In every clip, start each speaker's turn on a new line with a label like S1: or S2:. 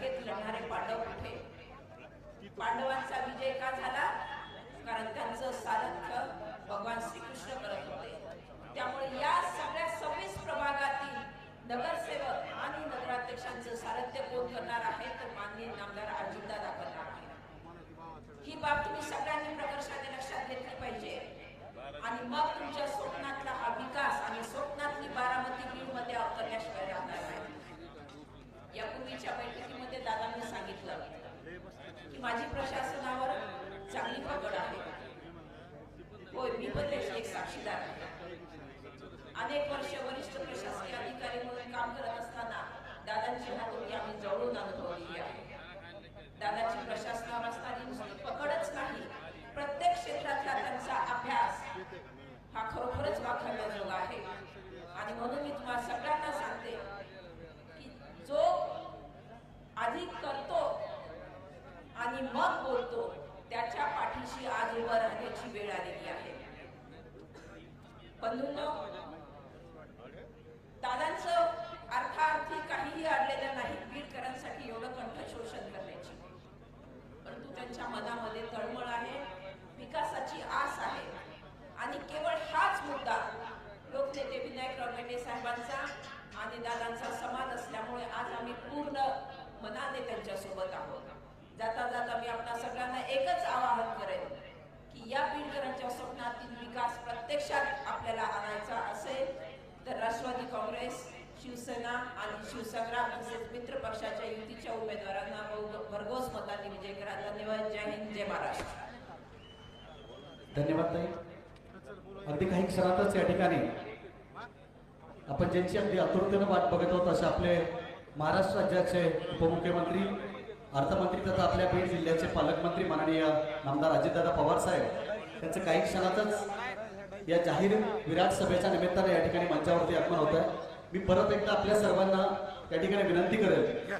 S1: लंकेत लढणारे पांडव कुठे? पांडवांचा विजय का झाला? कारण त्यांचं सारथ्य भगवान श्रीकृष्ण करत होते. त्यामुळे या सगळ्या सव्वीस प्रभागातील नगरसेवक आणि नगराध्यक्षांचं सारथ्य कोण करणार आहे तर माननीय नामदार अजितदादा करणार आहे ही बाब तुम्ही सगळ्यांनी प्रकर्षाने लक्षात घेतली पाहिजे आणि मग तुमच्या स्वप्नातला हा विकास आणि स्वप्नातली बारामती बीडमध्ये अवतरल्याशिवाय राहणार नाही यापूर्वीच्या बैठकीमध्ये दादांनी सांगितलं की माझी प्रशासनावर चांगली पकड आहे होय मी पण त्याची एक साक्षीदार. आहे अनेक वर्ष वरिष्ठ प्रशासकीय अधिकारी म्हणून काम करत असताना दादांची हातोटी आम्ही जवळून अनुभवलेली आहे. दादाची प्रशासनावर असणारी नुसती पकडच नाही. प्रत्येक क्षेत्रातला त्यांचा अभ्यास हा खरोखरच वाखाणण्याजोगा आहे आणि म्हणून मी तुम्हाला सगळ्यांना सांगते की जो अधिक करतो आणि मग बोलतो त्याच्या पाठीशी आज उभं राहण्याची वेळ आलेली आहे बंधूंनो दादांचं अर्थार्थी काहीही अडलेलं नाही बीडकरांसाठी एवढं कंठशोषण करण्याची. परंतु त्यांच्या मनामध्ये तळमळ आहे विकासाची आस आहे. आणि केवळ हाच मुद्दा लोकनेते विनायक रावगेटे साहेबांचा आणि दादांचा समान असल्यामुळे आज आम्ही पूर्ण मनाने त्यांच्यासोबत आहोत जाता जाता मी आपल्या सगळ्यांना एकच आवाहन करेन की या बीडकरांच्या स्वप्नातील विकास प्रत्यक्षात आपल्याला आणायचा असेल तर राष्ट्रवादी काँग्रेस शिवसेना आणि शिवसंग्राम तसेच मित्र पक्षाच्या युतीच्या उमेदवारांना भरघोस मतांनी विजय करा. धन्यवाद. जय हिंद जय महाराष्ट्र.
S2: धन्यवाद ताई. अगदी काही क्षणातच या ठिकाणी आपण ज्यांची अगदी आतुरतेनं वाट बघत आहोत असे आपले महाराष्ट्र राज्याचे उपमुख्यमंत्री अर्थमंत्री तथा आपल्या बीड जिल्ह्याचे पालकमंत्री माननीय नामदार अजितदादा पवार साहेब त्यांचं काही क्षणातच या जाहीर विराट सभेच्या निमित्ताने या ठिकाणी मंचावरती आगमन होत आहे मी परत एकदा आपल्या सर्वांना या ठिकाणी विनंती करेल.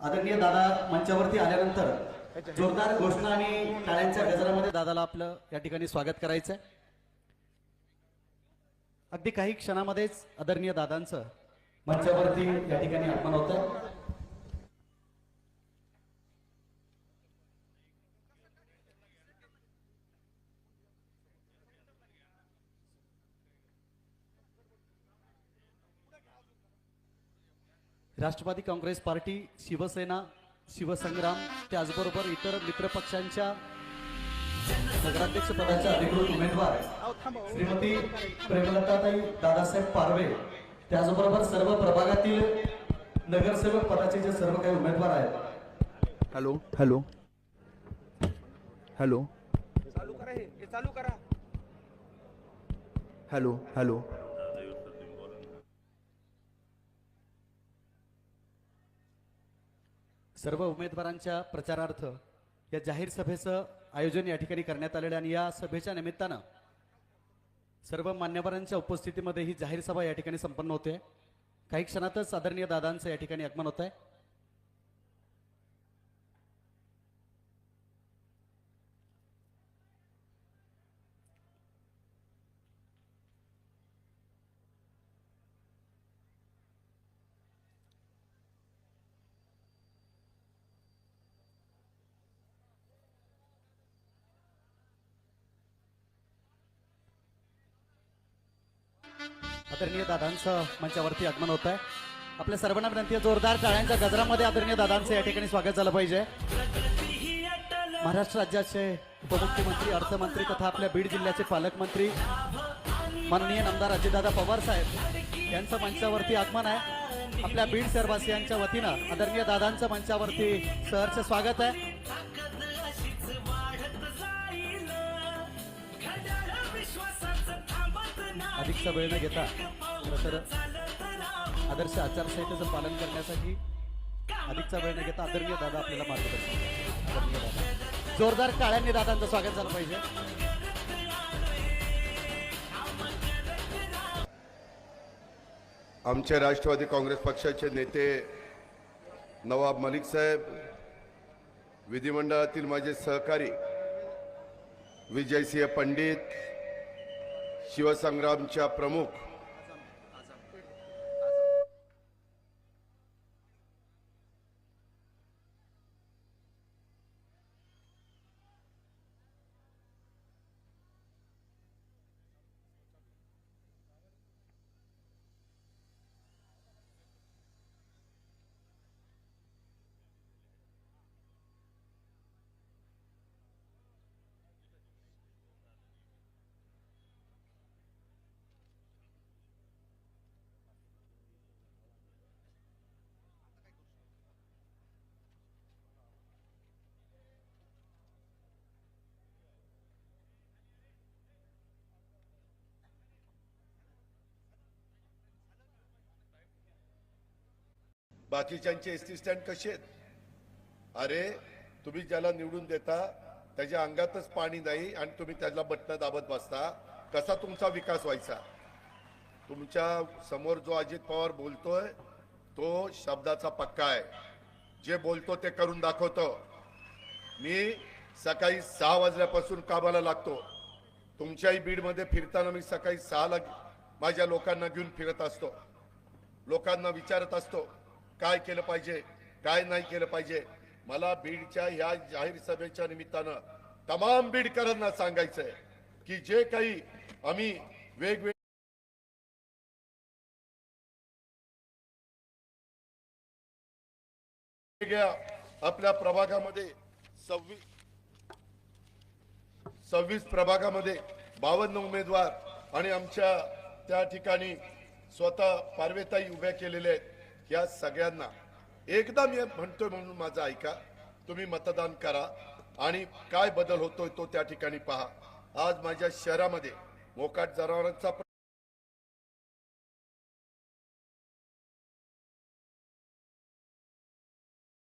S2: आदरणीय दादा मंचावरती आल्यानंतर जोरदार घोषणा आणि टाळ्यांच्या गजरामध्ये दादाला आपलं या ठिकाणी स्वागत करायचंय. अगदी काही क्षणामध्येच आदरणीय दादांचं मंचावरती या ठिकाणी आगमन होत राष्ट्रवादी काँग्रेस पार्टी शिवसेना शिवसंग्राम त्याचबरोबर इतर मित्रपक्षांच्या नगराध्यक्ष पदाच्या अधिकृत उमेदवार श्रीमती प्रेमलताताई दादासाहेब पारवे त्याचबरोबर सर्व प्रभागातील नगरसेवक पदाचे जे सर्व काही उमेदवार आहेत.
S3: Hello hello. हॅलो.
S4: चालू करा हे हे चालू करा.
S3: Hello hello.
S2: सर्व उमेदवारांच्या प्रचारार्थ या जाहीर सभेचं आयोजन या ठिकाणी करण्यात आलेलं आणि या सभेच्या निमित्तानं सर्व मान्यवरांच्या उपस्थितीमध्ये ही जाहीर सभा या ठिकाणी संपन्न होते. काही क्षणातच आदरणीय दादांचं या ठिकाणी आगमन होत आहे आदरणीय दादांचं मंचावरती आगमन होत आहे आपल्या सर्वांना विनंती जोरदार टाळ्यांच्या गजरामध्ये आदरणीय दादांचं या ठिकाणी स्वागत झालं पाहिजे. महाराष्ट्र राज्याचे उपमुख्यमंत्री अर्थमंत्री तथा आपल्या बीड जिल्ह्याचे पालकमंत्री माननीय आमदार अजितदादा पवार साहेब यांचं मंचावरती आगमन आहे. आपल्या बीड शहरवासियांच्या वतीनं आदरणीय दादांचं मंचावरती सहरचं स्वागत आहे. अधिकचा वेळ न घेता तर आदर्श आचारसंहितेचं पालन करण्यासाठी अधिकचा वेळ न घेता आदरणीय दादा आपल्याला मार्गदर्शन आदरणीय दादा. जोरदार काळ्यांनी दादांचं स्वागत झालं पाहिजे.
S5: आमचे राष्ट्रवादी काँग्रेस पक्षाचे नेते नवाब मलिक साहेब विधिमंडळातील माझे सहकारी विजयसिंह पंडित शिवसंग्रामच्या प्रमुख बाकीच्यांचे एस टी स्टँड कसे आहेत? अरे तुम्ही ज्याला निवडून देता त्याच्या अंगातच पाणी नाही आणि तुम्ही त्याला बटणं दाबत बसता. कसा तुमचा विकास व्हायचा? तुमच्यासमोर जो अजित पवार बोलतोय तो शब्दाचा पक्का आहे. जे बोलतो ते करून दाखवतो. मी सकाळी सहा वाजल्यापासून कामाला लागतो. तुमच्याही बीडमध्ये फिरताना मी सकाळी सहाला माझ्या लोकांना घेऊन फिरत असतो. लोकांना विचारत असतो काय केलं पाहिजे काय नाही केलं पाहिजे मला बीडच्या ह्या जाहीर सभेच्या निमित्तानं तमाम बीडकरांना सांगायचंय की जे काही आम्ही वेगवेगळे आपल्या प्रभागामध्ये सव्वीस सव्वीस प्रभागामध्ये बावन्न उमेदवार आणि आमच्या त्या ठिकाणी स्वतः पार्वेताई उभ्या केलेल्या आहेत. या सगळ्यांना एकदा मी म्हणतोय म्हणून माझं ऐका. तुम्ही मतदान करा आणि काय बदल होतोय तो त्या ठिकाणी पहा. आज माझ्या शहरामध्ये मोकाट जनावरांचा